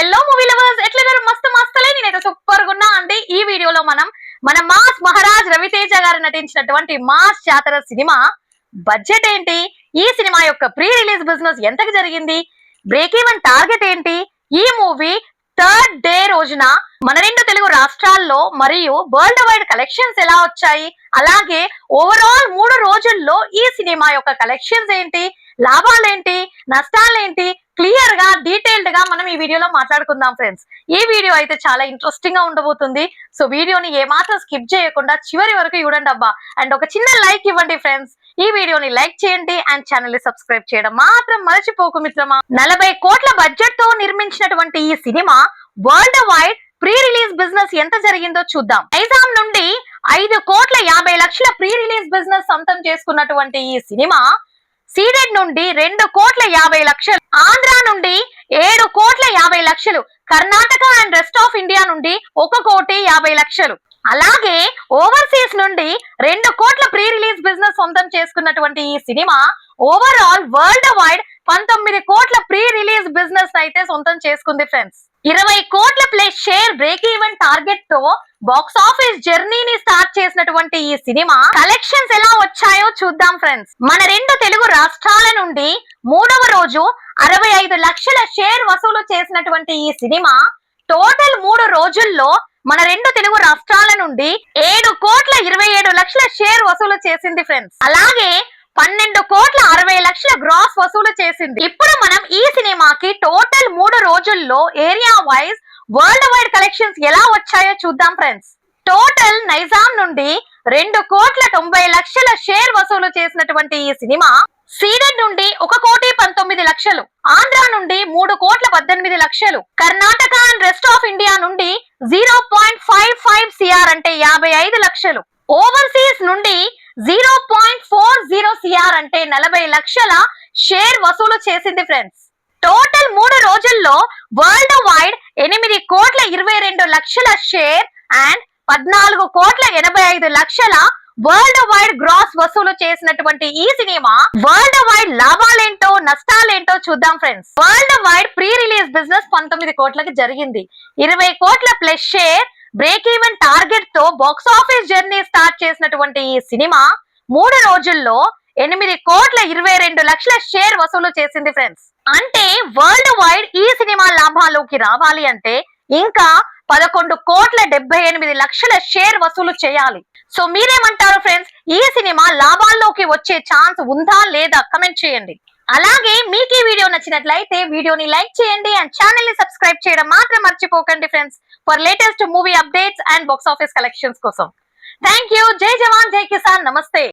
Hello movie lovers ఎట్లా గారు మస్తు మస్తలే. నేనైతే సూపర్గా ఉన్నా. అండి ఈ వీడియోలో మనం మన మాస్ మహారాజ్ రవితేజ గారు నటించినటువంటి మాస్ జాతర సినిమా బడ్జెట్ ఏంటి? ఈ సినిమా యొక్క ప్రీ రిలీజ్ బిజినెస్ ఎంతకు జరిగింది? బ్రేక్ ఈవెన్ టార్గెట్ ఏంటి? ఈ మూవీ థర్డ్ డే రోజున మన రెండు తెలుగు రాష్ట్రాల్లో మరియు వరల్డ్ వైడ్ కలెక్షన్స్ ఎలా వచ్చాయి? అలాగే ఓవరాల్ మూడు రోజుల్లో ఈ సినిమా యొక్క కలెక్షన్స్ ఏంటి? లాభాలేంటి? నష్టాలేంటి? క్లియర్గా డీటెయిల్డ్గా మనం వీడియోలో మాట్లాడుకుందాం ఫ్రెండ్స్ ఈ వీడియో అయితే చాలా ఇంట్రెస్టింగ్గా ఉండబోతుంది. సో వీడియోని ఏమాత్రం స్కిప్ చేయకుండా చివరి వరకు చూడండి అబ్బా. అండ్ ఒక చిన్న లైక్ ఇవ్వండి ఫ్రెండ్స్ ఈ వీడియోని లైక్ చేయండి అండ్ ఛానల్ని సబ్స్క్రైబ్ చేయడం మాత్రం మర్చిపోకు మిత్రమా. నలభై కోట్ల బడ్జెట్తో నిర్మించినటువంటి ఈ cinema world wide pre release business ఎంత జరిగిందో చూద్దాం. నైజాం నుండి ఐదు కోట్ల యాభై లక్షల ప్రీ రిలీజ్ బిజినెస్ సొంతం చేసుకున్నటువంటి ఈ సినిమా సీడెడ్ నుండి రెండు కోట్ల యాభై లక్షలు ఆంధ్ర నుండి యాభై లక్షలు. Karnataka and rest of India నుండి ఒక కోటి యాభై లక్షలు. అలాగే ఓవర్సీస్ నుండి రెండు కోట్ల ప్రీ రిలీజ్ బిజినెస్ సొంతం చేసుకున్నటువంటి ఈ సినిమా ఓవరాల్ వరల్డ్ వైడ్ పంతొమ్మిది కోట్ల ప్రీ రిలీజ్ బిజినెస్ అయితే సొంతం చేసుకుంది ఫ్రెండ్స్ ఇరవై కోట్ల ప్లస్ షేర్ బ్రేక్ ఈవెన్ టార్గెట్తో బాక్స్ ఆఫీస్ జర్నీని స్టార్ట్ చేసినటువంటి ఈ సినిమా కలెక్షన్స్ ఎలా వచ్చాయో చూద్దాం ఫ్రెండ్స్ మన రెండు తెలుగు రాష్ట్రాల నుండి మూడవ రోజు అరవై ఐదు లక్షల షేర్ వసూలు చేసినటువంటి ఈ సినిమా టోటల్ మూడు రోజుల్లో మన రెండు తెలుగు రాష్ట్రాల నుండి ఏడు కోట్ల ఇరవై ఏడు లక్షల షేర్ వసూలు చేసింది ఫ్రెండ్స్. అలాగే పన్నెండు కోట్ల అరవై లక్షల గ్రాస్ వసూలు చేసింది. ఇప్పుడు మనం ఈ సినిమాకి టోటల్ మూడు రోజుల్లో area wise world wide collections ఎలా వచ్చాయో చూద్దాం ఫ్రెండ్స్. టోటల్ నైజాం నుండి రెండు కోట్ల తొంభై లక్షల షేర్ వసూలు చేసినటువంటి ఈ సినిమా సీడెడ్ నుండి ఒక కోటి పంతొమ్మిది లక్షలు. ఆంధ్ర నుండి మూడు కోట్ల పద్దెనిమిది లక్షలు. Karnataka and rest of India నుండి zero point five five CR అంటే యాభై ఐదు లక్షలు. ఓవర్సీస్ నుండి zero point four zero CR అంటే నలభై లక్షల షేర్ వసూలు చేసింది ఫ్రెండ్స్ టోటల్ మూడు రోజుల్లో వరల్డ్ వైడ్ ఎనిమిది కోట్ల ఇరవై రెండు లక్షల షేర్ అండ్ పద్నాలుగు కోట్ల ఎనభై ఐదు లక్షల వరల్డ్ వైడ్ గ్రాస్ వసూలు చేసినటువంటి ఈ సినిమా వరల్డ్ వైడ్ లాభాలేంటో నష్టాలేంటో చూద్దాం friends world wide pre release business పంతొమ్మిది కోట్లకి జరిగింది. ఇరవై కోట్ల ప్లస్ షేర్ బ్రేక్ ఈవెన్ టార్గెట్తో బాక్స్ ఆఫీస్ జర్నీ స్టార్ట్ చేసినటువంటి ఈ సినిమా మూడు రోజుల్లో ఎనిమిది కోట్ల ఇరవై రెండు లక్షల షేర్ వసూలు చేసింది ఫ్రెండ్స్ అంటే వరల్డ్ వైడ్ ఈ సినిమా లాభాల్లోకి రావాలి అంటే ఇంకా పదకొండు కోట్ల డెబ్బై ఎనిమిది లక్షల షేర్ వసూలు చేయాలి. సో మీరేమంటారు ఫ్రెండ్స్ ఈ సినిమా లాభాల్లోకి వచ్చే ఛాన్స్ ఉందా లేదా కమెంట్ చేయండి. అలాగే మీకు ఈ వీడియో నచ్చినట్లయితే వీడియోని లైక్ చేయండి అండ్ ఛానల్ని సబ్స్క్రైబ్ చేయడం మాత్రం మర్చిపోకండి friends for latest movie updates and box office collections కోసం. థ్యాంక్ యూ జై జవాన్ జై కిసాన్. నమస్తే.